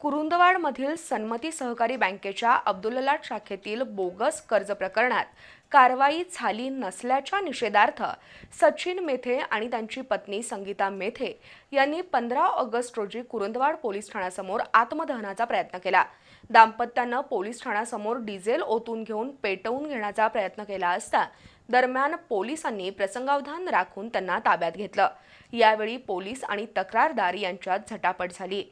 कुरुंदवाडमधील सन्मती सहकारी बँकेच्या अब्दुललाट शाखेतील बोगस कर्ज प्रकरणात कारवाई झाली नसल्याच्या निषेधार्थ सचिन मेथे आणि त्यांची पत्नी संगीता मेथे यांनी पंधरा ऑगस्ट रोजी कुरुंदवाड पोलीस ठाण्यासमोर आत्मदहनाचा प्रयत्न केला. दाम्पत्यानं पोलीस ठाण्यासमोर डिझेल ओतून घेऊन पेटवून घेण्याचा प्रयत्न केला असता दरम्यान पोलिसांनी प्रसंगावधान राखून त्यांना ताब्यात घेतलं. यावेळी पोलीस आणि तक्रारदार यांच्यात झटापट झाली.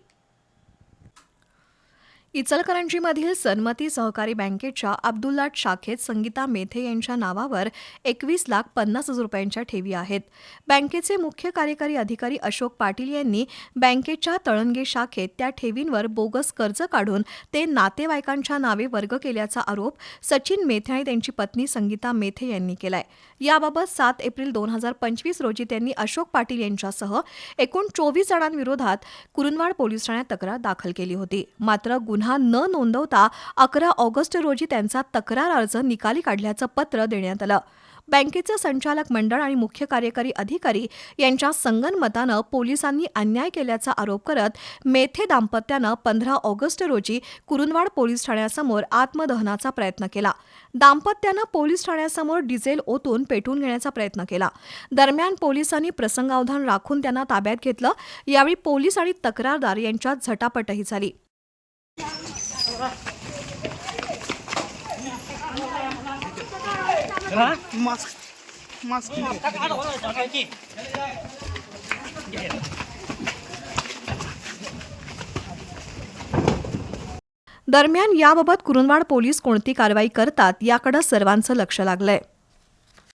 इचलकरंजीमधील सन्मती सहकारी बँकेच्या अब्दुल्लाट शाखेत संगीता मेथे यांच्या नावावर एकवीस लाख पन्नास हजार रुपयांच्या ठेवी आहेत. बँकेचे मुख्य कार्यकारी अधिकारी अशोक पाटील यांनी बँकेच्या तळंगे शाखेत त्या ठेवींवर बोगस कर्ज काढून ते नातेवाईकांच्या नावे वर्ग केल्याचा आरोप सचिन मेथे आणि त्यांची पत्नी संगीता मेथे यांनी केलाय. याबाबत सात एप्रिल दोन हजार पंचवीस रोजी त्यांनी अशोक पाटील यांच्यासह एकूण चोवीस जणांविरोधात कुरुंदवाड पोलीस ठाण्यात तक्रार दाखल केली होती. मात्र गुन्हा न नोंदवता अकरा ऑगस्ट रोजी त्यांचा तक्रार अर्ज निकाली काढल्याचं पत्र देण्यात आलं. बँकेचं संचालक मंडळ आणि मुख्य कार्यकारी अधिकारी यांच्या संगनमतानं पोलिसांनी अन्याय केल्याचा आरोप करत मेथे दाम्पत्यानं पंधरा ऑगस्ट रोजी कुरुंदवाड पोलीस ठाण्यासमोर आत्मदहनाचा प्रयत्न केला. दाम्पत्यानं पोलीस ठाण्यासमोर डिझेल ओतून पेटून घेण्याचा प्रयत्न केला. दरम्यान पोलिसांनी प्रसंगावधान राखून त्यांना ताब्यात घेतलं. यावेळी पोलीस आणि तक्रारदार यांच्यात झटापटही झाली. Mask mask. दरम्यान याबाबत कुरुंदवाड पोलीस कोणती कारवाई करतात याकडे सर्वांचं लक्ष लागलंय.